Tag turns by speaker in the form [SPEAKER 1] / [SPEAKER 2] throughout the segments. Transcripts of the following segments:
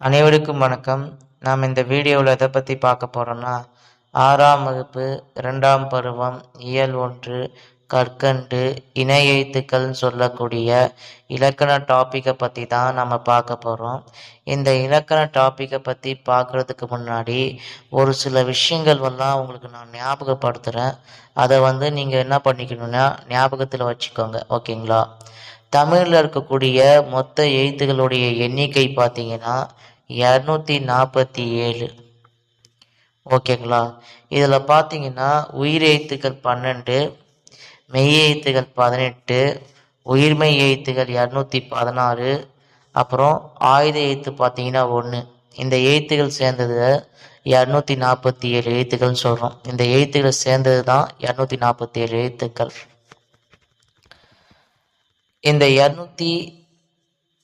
[SPEAKER 1] அனைவருக்கும் வணக்கம். நாம் இந்த வீடியோவில் எதை பற்றி பார்க்க போகிறோம்னா ஆறாம் வகுப்பு இரண்டாம் பருவம் இயல் ஒன்று கற்கண்டு இணை எழுத்துக்கள்னு சொல்லக்கூடிய இலக்கண டாப்பிக்கை பற்றி தான் நம்ம பார்க்க போகிறோம் இந்த இலக்கண டாப்பிக்கை பற்றி பார்க்குறதுக்கு முன்னாடி ஒரு சில விஷயங்கள் எல்லாம் உங்களுக்கு நான் ஞாபகப்படுத்துகிறேன் அதை வந்து நீங்கள் என்ன பண்ணிக்கணும்னா ஞாபகத்தில் வச்சுக்கோங்க. ஓகேங்களா? தமிழில் இருக்கக்கூடிய மொத்த எழுத்துக்களுடைய எண்ணிக்கை பார்த்தீங்கன்னா இரநூத்தி நாற்பத்தி ஏழு. ஓகேங்களா? இதில் பார்த்தீங்கன்னா உயிர் எழுத்துக்கள் பன்னெண்டு மெய் எழுத்துக்கள் பதினெட்டு உயிர்மை எழுத்துக்கள் இரநூத்தி பதினாறு அப்புறம் ஆயுத எழுத்து பார்த்தீங்கன்னா ஒன்று இந்த எழுத்துக்கள் சேர்ந்தது இரநூத்தி நாற்பத்தி ஏழு எழுத்துக்கள்னு சொல்கிறோம் இந்த எழுத்துக்கள் சேர்ந்தது தான் இரநூத்தி நாற்பத்தி ஏழு எழுத்துக்கள். இந்த இரநூத்தி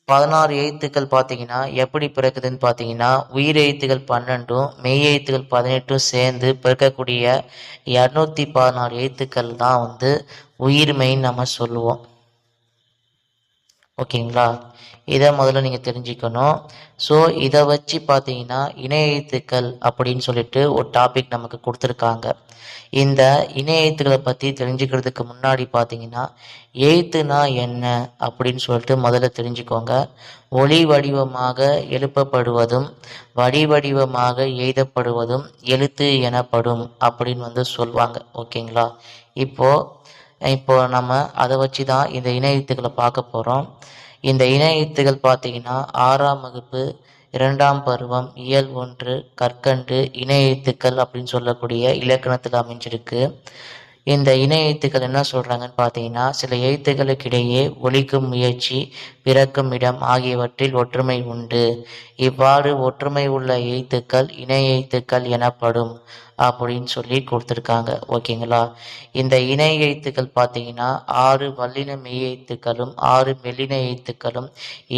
[SPEAKER 1] பதினாறு எழுத்துக்கள் பார்த்தீங்கன்னா எப்படி பிறக்குதுன்னு பார்த்தீங்கன்னா உயிர் எழுத்துக்கள் பன்னெண்டும் மெய் எழுத்துக்கள் பதினெட்டும் சேர்ந்து பிறக்கக்கூடிய இரநூத்தி பதினாறு எழுத்துக்கள் தான் வந்து உயிர்மெய்ன்னு நம்ம சொல்லுவோம். ஓகேங்களா? இதை முதல்ல நீங்கள் தெரிஞ்சுக்கணும். ஸோ இதை வச்சு பார்த்தீங்கன்னா இணைய எழுத்துக்கள் அப்படின்னு சொல்லிட்டு ஒரு டாபிக் நமக்கு கொடுத்துருக்காங்க. இந்த இணைய எழுத்துக்களை பற்றி தெரிஞ்சுக்கிறதுக்கு முன்னாடி பார்த்தீங்கன்னா எழுத்துனா என்ன அப்படின்னு சொல்லிட்டு முதல்ல தெரிஞ்சுக்கோங்க. ஒளி வடிவமாக எழுப்பப்படுவதும் வடிவடிவமாக எழுதப்படுவதும் எழுத்து எனப்படும் அப்படின்னு வந்து சொல்லுவாங்க. ஓகேங்களா? இப்போது இப்போ நம்ம அதை வச்சு தான் இந்த இணையத்துக்களை பார்க்க போகிறோம் இந்த இணையத்துகள் பார்த்தீங்கன்னா ஆறாம் வகுப்பு இரண்டாம் பருவம் இயல் ஒன்று கற்கண்டு இணையத்துக்கள் அப்படின்னு சொல்லக்கூடிய இலக்கணத்தில் அமைஞ்சிருக்கு. இந்த இணை எழுத்துக்கள் என்ன சொல்கிறாங்கன்னு பார்த்தீங்கன்னா சில எழுத்துக்களுக்கிடையே ஒழிக்கும் முயற்சி பிறக்கும் இடம் ஆகியவற்றில் ஒற்றுமை உண்டு. இவ்வாறு ஒற்றுமை உள்ள எழுத்துக்கள் இணை எழுத்துக்கள் எனப்படும் அப்படின்னு சொல்லி கொடுத்துருக்காங்க. ஓகேங்களா? இந்த இணை எழுத்துக்கள் பார்த்தீங்கன்னா ஆறு வல்லின மெய் எழுத்துக்களும் ஆறு மெல்லின எழுத்துக்களும்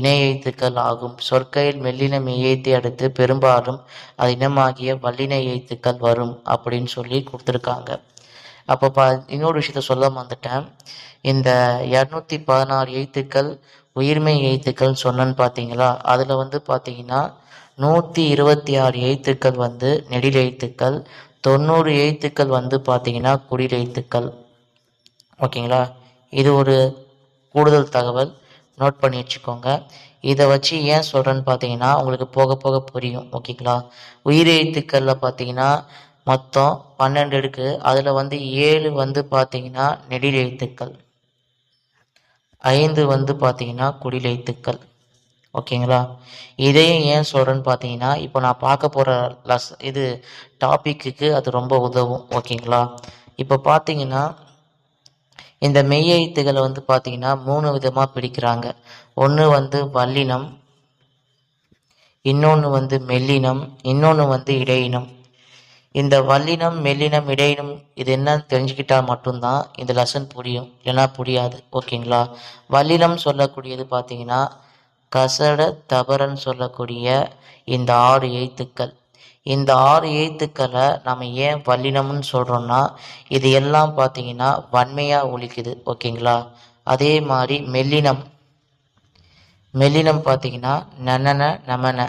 [SPEAKER 1] இணை எழுத்துக்கள் ஆகும். சொற்கையில் மெல்லின மெய் எழுத்தை அடுத்து பெரும்பாலும் அது இனமாகிய வல்லின எழுத்துக்கள் வரும் அப்படின்னு சொல்லி கொடுத்துருக்காங்க. அப்போ பா இன்னொரு விஷயத்த சொல்ல வந்துட்டேன். இந்த இரநூத்தி பதினாறு எழுத்துக்கள் உயிர்மை எழுத்துக்கள் சொன்னேன்னு பார்த்தீங்களா அதில் வந்து பார்த்தீங்கன்னா நூற்றி இருபத்தி ஆறு எழுத்துக்கள் வந்து நெடில் எழுத்துக்கள் தொண்ணூறு எழுத்துக்கள் வந்து பார்த்தீங்கன்னா குடில் எழுத்துக்கள். ஓகேங்களா? இது ஒரு கூடுதல் தகவல். நோட் பண்ணி வச்சுக்கோங்க. இதை வச்சு ஏன் சொல்கிறேன்னு பார்த்தீங்கன்னா உங்களுக்கு போக போக புரியும். ஓகேங்களா? உயிர் எழுத்துக்களில் பார்த்தீங்கன்னா மொத்தம் பன்னெண்டு இருக்குது அதில் வந்து ஏழு வந்து பார்த்தீங்கன்னா நெடில் எழுத்துக்கள். ஐந்து வந்து பார்த்தீங்கன்னா குடில் எழுத்துக்கள். ஓகேங்களா? இதையும் ஏன் சொல்கிறேன்னு பார்த்தீங்கன்னா இப்போ நான் பார்க்க போகிற லஸ் இது டாப்பிக்கு அது ரொம்ப உதவும். ஓகேங்களா? இப்போ பார்த்தீங்கன்னா இந்த மெய் எழுத்துக்களை வந்து பார்த்தீங்கன்னா மூணு விதமாக பிடிக்கிறாங்க ஒன்று வந்து வல்லினம் இன்னொன்று வந்து மெல்லினம் இன்னொன்று வந்து இடையினம். இந்த வல்லினம் மெல்லினம் இடையினம் இது என்னன்னு தெரிஞ்சுக்கிட்டா மட்டும்தான் இந்த லெசன் புரியும். இல்லைன்னா புரியாது. ஓகேங்களா? வல்லினம் சொல்லக்கூடியது பார்த்தீங்கன்னா கசட தபரன்னு சொல்லக்கூடிய இந்த ஆறு எழுத்துக்கள். இந்த ஆறு எழுத்துக்களை நம்ம ஏன் வல்லினம்னு சொல்கிறோம்னா இது எல்லாம் பார்த்தீங்கன்னா வன்மையாக ஒழிக்குது ஓகேங்களா? அதே மாதிரி மெல்லினம். மெல்லினம் பார்த்தீங்கன்னா நனன நமன.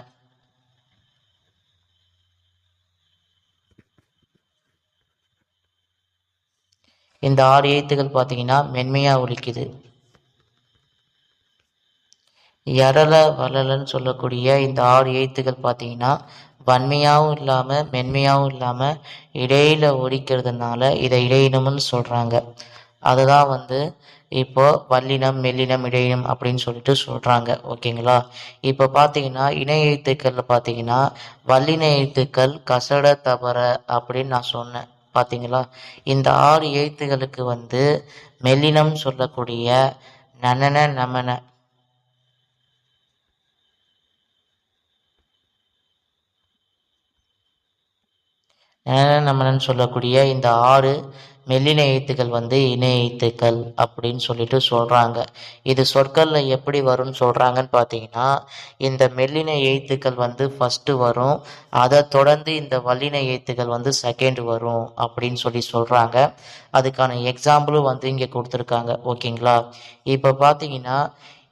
[SPEAKER 1] இந்த ஆறு எழுத்துக்கள் பார்த்தீங்கன்னா மென்மையாக ஒலிக்குது. எரல வளலன்னு சொல்லக்கூடிய இந்த ஆறு எழுத்துக்கள் பார்த்தீங்கன்னா வன்மையாகவும் இல்லாமல் மென்மையாகவும் இல்லாமல் இடையில ஒலிக்கிறதுனால இதை இடையினம்னு சொல்கிறாங்க அதுதான் வந்து இப்போ வல்லினம் மெல்லினம் இடையினம் அப்படின்னு சொல்லிட்டு சொல்கிறாங்க ஓகேங்களா? இப்போ பார்த்தீங்கன்னா இணை எழுத்துக்களில் பார்த்தீங்கன்னா வல்லின எழுத்துக்கள் கசட தவற அப்படின்னு நான் சொன்னேன். பார்த்தீங்களா இந்த ஆறு எழுத்துகளுக்கு வந்து மெல்லினம் சொல்லக்கூடிய நனன நமன. நமனன்னு சொல்லக்கூடிய இந்த ஆறு மெல்லின எழுத்துக்கள் வந்து இணை எழுத்துக்கள் அப்படின்னு சொல்லிட்டு சொல்கிறாங்க இது சொற்களில் எப்படி வரும்னு சொல்கிறாங்கன்னு பார்த்தீங்கன்னா இந்த மெல்லின எழுத்துக்கள் வந்து ஃபஸ்ட்டு வரும். அதை தொடர்ந்து இந்த வல்லின எழுத்துக்கள் வந்து செகண்ட் வரும் அப்படின்னு சொல்லி சொல்கிறாங்க அதுக்கான எக்ஸாம்பிளும் வந்து இங்கே கொடுத்துருக்காங்க. ஓகேங்களா? இப்போ பார்த்தீங்கன்னா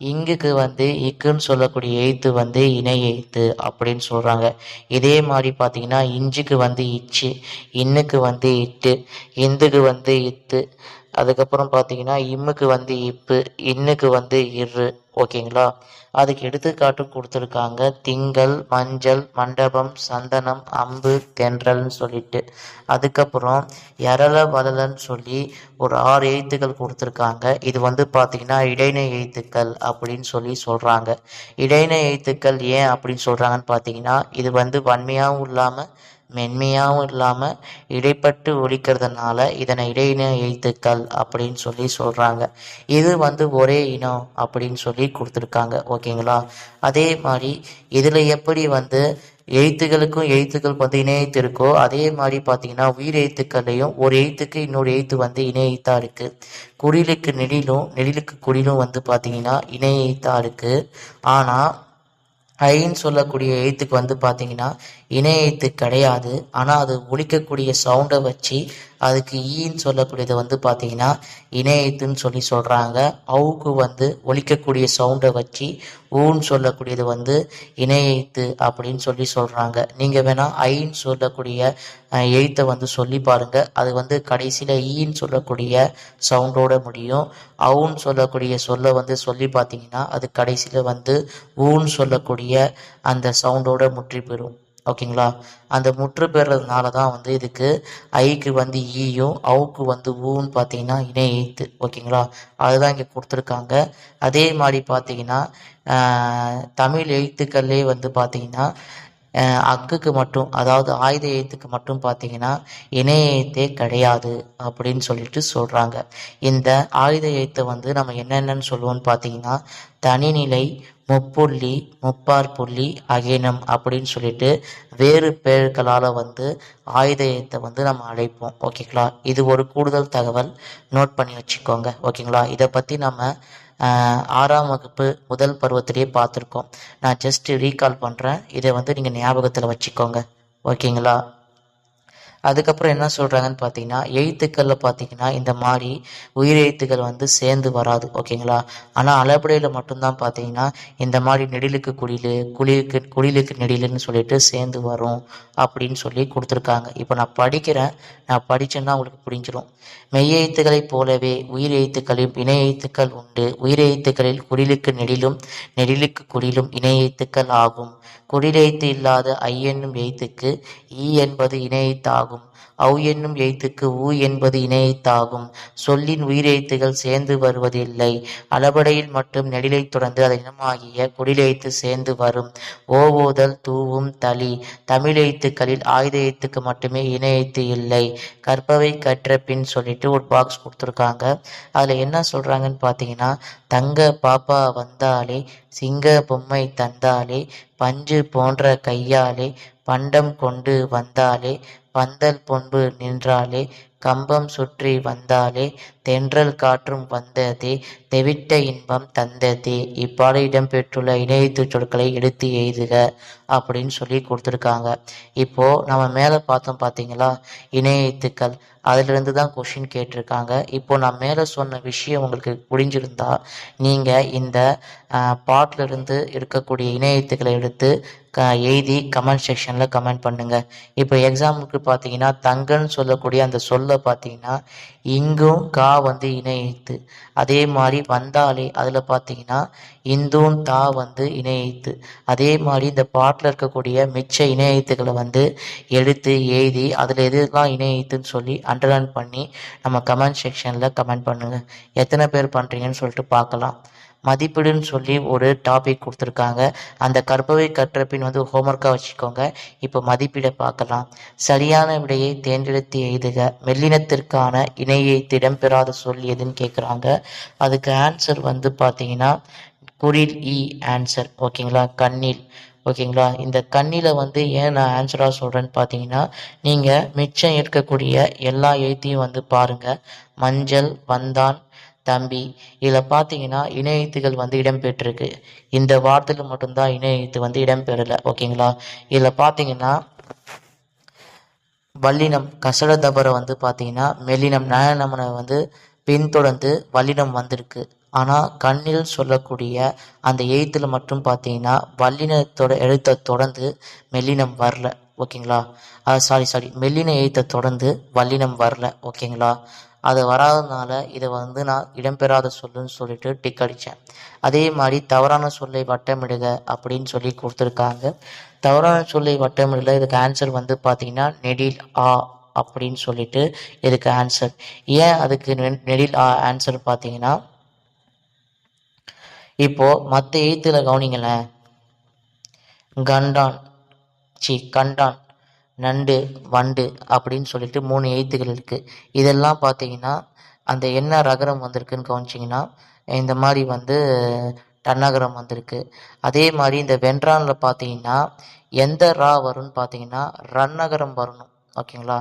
[SPEAKER 1] இங்குக்கு வந்து இக்குன்னு சொல்லக்கூடிய எழுத்து வந்து இணை எழுத்து அப்படின்னு சொல்கிறாங்க இதே மாதிரி பார்த்தீங்கன்னா இஞ்சுக்கு வந்து இச்சு இன்னுக்கு வந்து இட்டு இந்துக்கு வந்து இத்து அதுக்கப்புறம் பார்த்தீங்கன்னா இம்முக்கு வந்து இப்பு இன்னுக்கு வந்து இரு. ஓகேங்களா? அதுக்கு எடுத்துக்காட்டும் கொடுத்துருக்காங்க. திங்கள் மஞ்சள் மண்டபம் சந்தனம் அம்பு தென்றல்னு சொல்லிட்டு. அதுக்கப்புறம் எரள வளலன்னு சொல்லி ஒரு ஆறு எழுத்துக்கள் கொடுத்துருக்காங்க. இது வந்து பார்த்திங்கன்னா இடைநிலை எழுத்துக்கள் அப்படின்னு சொல்லி சொல்கிறாங்க இடைநிலை எழுத்துக்கள் ஏன் அப்படின்னு சொல்கிறாங்கன்னு பார்த்தீங்கன்னா இது வந்து வன்மையாகவும் இல்லாமல் மென்மையாகவும் இல்லாமல் இடைப்பட்டு ஒழிக்கிறதுனால இதனை இடையின எழுத்துக்கள் அப்படின்னு சொல்லி சொல்கிறாங்க இது வந்து ஒரே இனம் அப்படின்னு சொல்லி கொடுத்துருக்காங்க. ஓகேங்களா? அதே மாதிரி இதில் எப்படி வந்து எழுத்துக்களுக்கும் எழுத்துக்கள் வந்து இணையத்து இருக்கோ அதே மாதிரி பார்த்தீங்கன்னா உயிர் எழுத்துக்கள்லையும் ஒரு எழுத்துக்கு இன்னொரு எழுத்து வந்து இணை இருக்குது குடிலுக்கு நெடிலும் நெடிலுக்கு குடிலும் வந்து பார்த்தீங்கன்னா இணை இருக்குது ஆனால் ஐன்னு சொல்லக்கூடிய எழுத்துக்கு வந்து பார்த்தீங்கன்னா இணை எழுத்து கிடையாது. ஆனால் அது ஒழிக்கக்கூடிய சவுண்டை வச்சு அதுக்கு ஈன்னு சொல்லக்கூடியது வந்து பார்த்தீங்கன்னா இணை எழுத்துன்னு சொல்லி சொல்கிறாங்க அவுக்கு வந்து ஒழிக்கக்கூடிய சவுண்டை வச்சு ஊன்னு சொல்லக்கூடியது வந்து இணை அப்படின்னு சொல்லி சொல்கிறாங்க நீங்கள் வேணால் ஐன்னு சொல்லக்கூடிய எய்த்தை வந்து சொல்லி பாருங்கள் அது வந்து கடைசியில் ஈன்னு சொல்லக்கூடிய சவுண்டோட முடியும். அவுன்னு சொல்லக்கூடிய சொல்லை வந்து சொல்லி பார்த்தீங்கன்னா அது கடைசியில் வந்து ஊன்னு சொல்லக்கூடிய அந்த சவுண்டோட முற்றி பெறும். ஓகேங்களா? அந்த முற்று பெறதுனால தான் வந்து இதுக்கு ஐக்கு வந்து ஈயும் அவுக்கு வந்து ஊன்னு பார்த்தீங்கன்னா இணை எழுத்து ஓகேங்களா? அதுதான் இங்கே கொடுத்துருக்காங்க. அதே மாதிரி பார்த்தீங்கன்னா தமிழ் எழுத்துக்கள்லே வந்து பார்த்தீங்கன்னா அக்குக்கு மட்டும் அதாவது ஆயுத எழுத்துக்கு மட்டும் பார்த்தீங்கன்னா இணைய எழுத்தே கிடையாது அப்படின்னு சொல்லிட்டு சொல்கிறாங்க இந்த ஆயுத எழுத்தை வந்து நம்ம என்னென்னு சொல்லுவோம்னு பார்த்தீங்கன்னா தனிநிலை முப்புள்ளி முப்பார் புள்ளி அகினம் அப்படின்னு சொல்லிட்டு வேறு பெயர்களால் வந்து ஆயுதத்தை வந்து நம்ம அழைப்போம். ஓகேங்களா? இது ஒரு கூடுதல் தகவல். நோட் பண்ணி வச்சுக்கோங்க. ஓகேங்களா? இதை பற்றி நம்ம ஆறாம் வகுப்பு முதல் பருவத்திலேயே பார்த்துருக்கோம். நான் ஜஸ்ட் ரீகால் பண்ணுறேன் இதை வந்து நீங்கள் ஞாபகத்தில் வச்சுக்கோங்க. ஓகேங்களா? அதுக்கப்புறம் என்ன சொல்கிறாங்கன்னு பார்த்தீங்கன்னா எழுத்துக்களில் பார்த்தீங்கன்னா இந்த மாதிரி உயிர் எழுத்துக்கள் வந்து சேர்ந்து வராது ஓகேங்களா? ஆனால் அளபடையில் மட்டும்தான் பார்த்தீங்கன்னா இந்த மாதிரி நெடிலுக்கு குடிலு குளிலுக்கு குடிலுக்கு நெடிலுன்னு சொல்லிட்டு சேர்ந்து வரும் அப்படின்னு சொல்லி கொடுத்துருக்காங்க. இப்போ நான் படிக்கிறேன். நான் படித்தேன்னா உங்களுக்கு புரிஞ்சிடும் மெய் எழுத்துக்களைப் போலவே உயிர் எழுத்துக்களில் இணை எழுத்துக்கள் உண்டு. உயிர் எழுத்துக்களில் குடிலுக்கு நெடிலும் நெடிலுக்கு குடிலும் இணை எழுத்துக்கள் ஆகும். குடிலெழுத்து இல்லாத ஐ என்னும் எழுத்துக்கு ஈ என்பது இணை ஆகும். அவ் என்னும் எழுத்துக்கு ஊ என்பது இணை சொல்லின் உயிரெழுத்துகள் சேர்ந்து வருவதில்லை. அளபடையில் மட்டும் நெடிலை தொடர்ந்து அதன் இனமாகிய குடிலெழுத்து சேர்ந்து வரும். ஓவோதல் தூவும் தளி. தமிழ் எழுத்துக்களில் ஆயுத எழுத்துக்கு மட்டுமே இணையத்து இல்லை. கற்பவை கற்ற பின் சொல்லிட்டு ஒரு பாக்ஸ் கொடுத்துருக்காங்க. அதில் என்ன சொல்கிறாங்கன்னு பார்த்தீங்கன்னா தங்க பாப்பா வந்தாலே சிங்க பொம்மை தந்தாலே பஞ்சு போன்ற கையாலே பண்டம் கொண்டு வந்தாலே பந்தல் பொன்பு நின்றாலே கம்பம் சுற்றி வந்தாலே தென்றல் காற்றும் வந்ததே தெவிட்ட இன்பம் தந்ததே. இப்பாட இடம்பெற்றுள்ள இணையத்து சொற்களை எடுத்து எழுதுக அப்படின்னு சொல்லி கொடுத்துருக்காங்க. இப்போ நம்ம மேலே பார்த்தோம் பார்த்தீங்களா? இணையத்துக்கள். அதிலிருந்து தான் கொஷின் கேட்டிருக்காங்க. இப்போ நான் மேலே சொன்ன விஷயம் உங்களுக்கு புரிஞ்சிருந்தா நீங்கள் இந்த பாட்டிலிருந்து இருக்கக்கூடிய இணையத்துக்களை எடுத்து க எழுதி கமெண்ட் செக்ஷனில் கமெண்ட் பண்ணுங்கள் இப்போ எக்ஸாம்பிளுக்கு பார்த்தீங்கன்னா தங்கன்னு சொல்லக்கூடிய அந்த சொல் சொல்ல பார்த்தீங்கன்னா இங்கும் கா வந்து இணையத்து அதே மாதிரி வந்தாலே அதில் பார்த்தீங்கன்னா இந்தும் தா வந்து இணையத்து அதே மாதிரி இந்த பாட்டில் இருக்கக்கூடிய மிச்ச இணையெழுத்துக்களை வந்து எடுத்து எழுதி அதில் எதுலாம் இணையத்துன்னு சொல்லி அண்டர்லைன் பண்ணி நம்ம கமெண்ட் செக்ஷனில் கமெண்ட் பண்ணுங்கள் எத்தனை பேர் பண்ணுறீங்கன்னு சொல்லிட்டு பார்க்கலாம். மதிப்பீடுன்னு சொல்லி ஒரு டாபிக் கொடுத்துருக்காங்க. அந்த கற்பவை கற்ற பின் வந்து ஹோம்ஒர்க்காக வச்சுக்கோங்க. இப்போ மதிப்பீடை பார்க்கலாம். சரியான விடையை தேர்ந்தெடுத்து எழுதுக. மெல்லினத்திற்கான இணையை இடம்பெறாத சொல் எதுன்னு கேட்குறாங்க அதுக்கு ஆன்சர் வந்து பார்த்தீங்கன்னா குரில் இ ஆன்சர் ஓகேங்களா? கண்ணில். ஓகேங்களா? இந்த கண்ணில் வந்து ஏன் நான் ஆன்சராக சொல்கிறேன்னு பார்த்தீங்கன்னா நீங்கள் மிச்சம் இருக்கக்கூடிய எல்லா எழுத்தையும் வந்து பாருங்கள் மஞ்சள் வந்தான் தம்பி இதில் பார்த்தீங்கன்னா இணையத்துகள் வந்து இடம்பெற்றிருக்கு. இந்த வார்த்தையில் மட்டும்தான் இணையத்து எழுத்து வந்து இடம்பெறலை ஓகேங்களா? இதில் பார்த்தீங்கன்னா வல்லினம் கசட தபரை வந்து பார்த்தீங்கன்னா மெல்லினம் நயனமனை வந்து பின்தொடர்ந்து வல்லினம் வந்திருக்கு. ஆனால் கண்ணில் சொல்லக்கூடிய அந்த எழுத்தில் மட்டும் பார்த்தீங்கன்னா வல்லினத்தோட எழுத்தை தொடர்ந்து மெல்லினம் வரல ஓகேங்களா? சாரி சாரி மெல்லின எழுத்தை தொடர்ந்து வல்லினம் வரல ஓகேங்களா? அது வராதனால இதை வந்து நான் இடம்பெறாத சொல்லுன்னு சொல்லிட்டு டிக் அடித்தேன் அதே மாதிரி தவறான சொல்லை வட்டமிடுக அப்படின்னு சொல்லி கொடுத்துருக்காங்க. தவறான சொல்லை வட்டமிடல இதுக்கு ஆன்சர் வந்து பார்த்தீங்கன்னா நெடில் ஆ அப்படின்னு சொல்லிட்டு இதுக்கு ஆன்சர் ஏன் அதுக்கு நெடில் ஆ ஆன்சர் பார்த்தீங்கன்னா இப்போ மற்ற எழுத்துல கவனிங்களேன். கண்டான். சி கண்டான். நண்டு வண்டு அப்படின்னு சொல்லிட்டு மூணு எழுத்துக்கள் இருக்குது இதெல்லாம் பார்த்தீங்கன்னா அந்த என்ன ரகரம் வந்திருக்குன்னு கவனிச்சிங்கன்னா இந்த மாதிரி வந்து டன்னகரம் வந்திருக்கு. அதே மாதிரி இந்த வென்றானில் பார்த்தீங்கன்னா எந்த ரா வரும்னு பார்த்தீங்கன்னா ரன்னகரம் வரணும். ஓகேங்களா?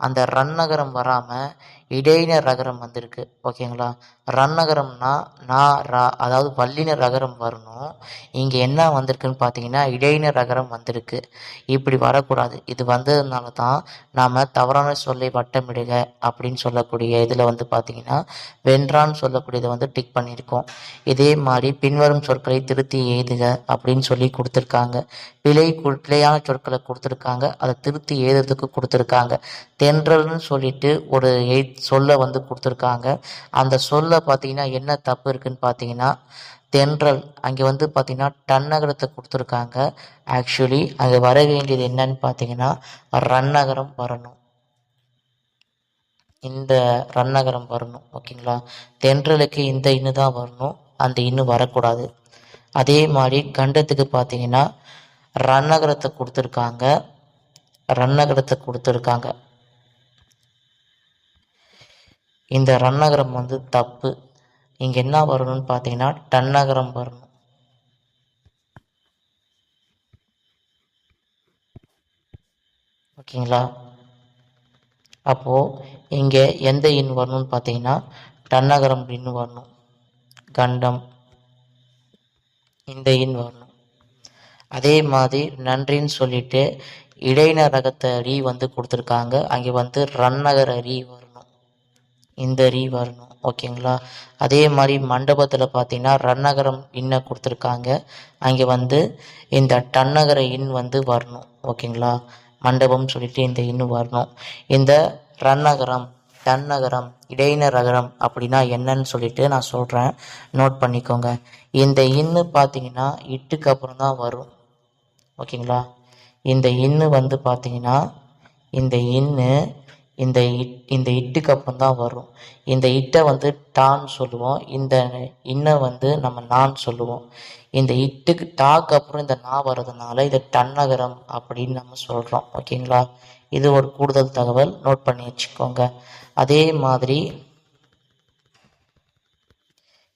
[SPEAKER 1] அந்த ரன்னகரம் வராமல் இடையின ரகரம் வந்திருக்கு. ஓகேங்களா? ரன்னகரம்னா நா ரா அதாவது வல்லினர் ரகரம் வரணும். இங்கே என்ன வந்திருக்குன்னு பார்த்தீங்கன்னா இடையின ரகரம் வந்திருக்கு. இப்படி வரக்கூடாது. இது வந்ததுனால தான் நாம் தவறான சொல்லை வட்டமிடுக அப்படின்னு சொல்லக்கூடிய இதில் வந்து பார்த்தீங்கன்னா வென்றான்னு சொல்லக்கூடியதை வந்து டிக் பண்ணியிருக்கோம். இதே மாதிரி பின்வரும் சொற்களை திருத்தி எழுதுக அப்படின்னு சொல்லி கொடுத்துருக்காங்க. பிழை கு- பிழையான சொற்களை கொடுத்துருக்காங்க. அதை திருத்தி எழுதுறதுக்கு கொடுத்துருக்காங்க. தென்றல்னு சொல்லிட்டு ஒரு எழு சொல்லை வந்து கொடுத்துருக்காங்க. அந்த சொல்ல பார்த்தீங்கன்னா என்ன தப்பு இருக்குன்னு பார்த்தீங்கன்னா தென்றல் அங்கே வந்து பார்த்தீங்கன்னா டன்னகரத்தை கொடுத்துருக்காங்க. ஆக்சுவலி அங்கே வர வேண்டியது என்னன்னு பார்த்தீங்கன்னா ரன்னகரம் வரணும். இந்த ரன்னகரம் வரணும் ஓகேங்களா? தென்றலுக்கு இந்த இன்னு தான் வரணும் அந்த இன்னு வரக்கூடாது. அதே மாதிரி கண்டத்துக்கு பார்த்தீங்கன்னா ரன்னகரத்தை கொடுத்துருக்காங்க. ரன்னகரத்தை கொடுத்துருக்காங்க. இந்த ரன்னகரம் வந்து தப்பு. இங்கே என்ன வரணும்னு பார்த்தீங்கன்னா டன்னகரம் வரணும். ஓகேங்களா? அப்போது இங்கே எந்த இன் வரணும்னு பார்த்தீங்கன்னா டன்னகரம் இன் வரணும். கண்டம். இந்த இன் வரணும். அதே மாதிரி நன்றின்னு சொல்லிட்டு இடைநரகத்தை அரி ரீ வந்து கொடுத்துருக்காங்க. அங்கே வந்து ரன்னகர ரீ வரும். இந்த ரீ வரணும் ஓகேங்களா? அதே மாதிரி மண்டபத்தில் பார்த்தீங்கன்னா ரன்னகரம் இன்ன கொடுத்துருக்காங்க. அங்கே வந்து இந்த டன்னகர இன் வந்து வரணும் ஓகேங்களா? மண்டபம் சொல்லிட்டு இந்த இன்னு வரணும். இந்த ரன்னகரம் தன்னகரம் இடைநகரம் அப்படின்னா என்னன்னு சொல்லிட்டு நான் சொல்கிறேன் நோட் பண்ணிக்கோங்க. இந்த இன்னு பார்த்தீங்கன்னா இட்டுக்கு அப்புறம் தான் வரும் ஓகேங்களா? இந்த இன்னு வந்து பார்த்தீங்கன்னா இந்த இன்னு இந்த இட் இந்த இட்டுக்கு அப்புறம் தான் வரும். இந்த இட்டை வந்து டான் சொல்லுவோம். இந்த இன்னை வந்து நம்ம நான் சொல்லுவோம். இந்த இட்டுக்கு டாக்கு அப்புறம் இந்த நா வர்றதுனால இது டன்னகரம் அப்படின்னு நம்ம சொல்கிறோம் ஓகேங்களா? இது ஒரு கூடுதல் தகவல். நோட் பண்ணி வச்சுக்கோங்க. அதே மாதிரி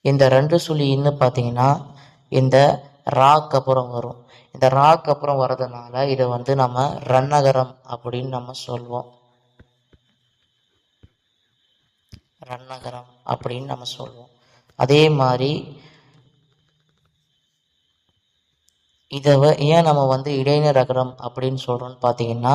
[SPEAKER 1] இந்த ரெண்டு சுழி இன்னும் பார்த்தீங்கன்னா இந்த ராக்கு அப்புறம் வரும். இந்த ராக்கு அப்புறம் வர்றதுனால இதை வந்து நம்ம ரன்னகரம் அப்படின்னு நம்ம சொல்வோம். ரன்னகரம் அப்படின்னு நம்ம சொல்வோம் அதே மாதிரி இதை ஏன் நம்ம வந்து இடையின ரகரம் அப்படின்னு சொல்கிறோம்னு பார்த்தீங்கன்னா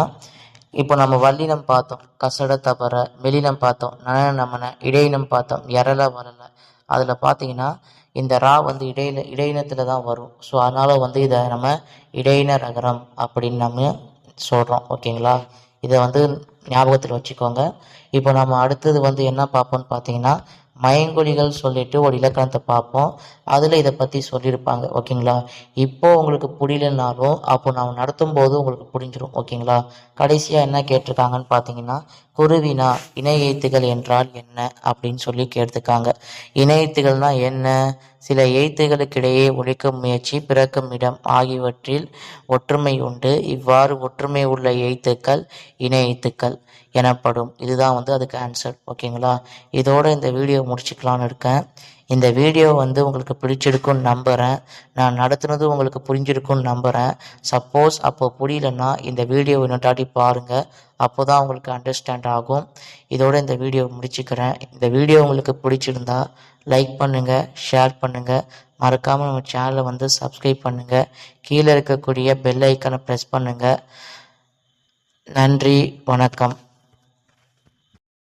[SPEAKER 1] இப்போ நம்ம வல்லினம் பார்த்தோம் கசட தபர மெலினம் பார்த்தோம் நன நமன இடையினம் பார்த்தோம் எரல வரல அதில் பார்த்தீங்கன்னா இந்த ரா வந்து இடையில இடையினத்தில் தான் வரும். ஸோ அதனால் வந்து இதை நம்ம இடையின ரகரம் அப்படின்னு நம்ம சொல்கிறோம் ஓகேங்களா? இதை வந்து ஞாபகத்தில் வச்சுக்கோங்க. இப்போ நம்ம அடுத்தது வந்து என்ன பார்ப்போம்னு பார்த்தீங்கன்னா மயங்கொலிகள் சொல்லிட்டு ஒரு இலக்கணத்தை பார்ப்போம். அதில் இதை பற்றி சொல்லியிருப்பாங்க. ஓகேங்களா? இப்போ உங்களுக்கு புரியலனாலும் அப்போ நாம் நடத்தும் போது உங்களுக்கு புரிஞ்சிடும் ஓகேங்களா? கடைசியாக என்ன கேட்டிருக்காங்கன்னு பார்த்தீங்கன்னா குருவினா இணை எழுத்துகள் என்றால் என்ன அப்படின்னு சொல்லி கேட்டிருக்காங்க. இணை என்ன? சில எழுத்துகளுக்கிடையே ஒழிக்கும் முயற்சி பிறக்கும் இடம் ஆகியவற்றில் ஒற்றுமை உண்டு. இவ்வாறு ஒற்றுமை உள்ள எழுத்துக்கள் இணை எழுத்துக்கள் எனப்படும். இதுதான் வந்து அதுக்கு ஆன்சர் ஓகேங்களா இதோட இந்த வீடியோ முடிச்சுக்கலான்னு இருக்கேன். இந்த வீடியோ வந்து உங்களுக்கு பிடிச்சிருக்குன்னு நம்புகிறேன் நான் நடத்துனது உங்களுக்கு புரிஞ்சிருக்குன்னு நம்புகிறேன் சப்போஸ் அப்போ புரியலன்னா இந்த வீடியோ இன்னொட்டாட்டி பாருங்கள் அப்போ தான் உங்களுக்கு அண்டர்ஸ்டாண்ட் ஆகும். இதோடு இந்த வீடியோ முடிச்சுக்கிறேன். இந்த வீடியோ உங்களுக்கு பிடிச்சிருந்தா லைக் பண்ணுங்கள் ஷேர் பண்ணுங்கள் மறக்காமல் நம்ம சேனலை வந்து சப்ஸ்கிரைப் பண்ணுங்கள் கீழே இருக்கக்கூடிய பெல் ஐக்கனை ப்ரெஸ் பண்ணுங்கள் நன்றி வணக்கம்.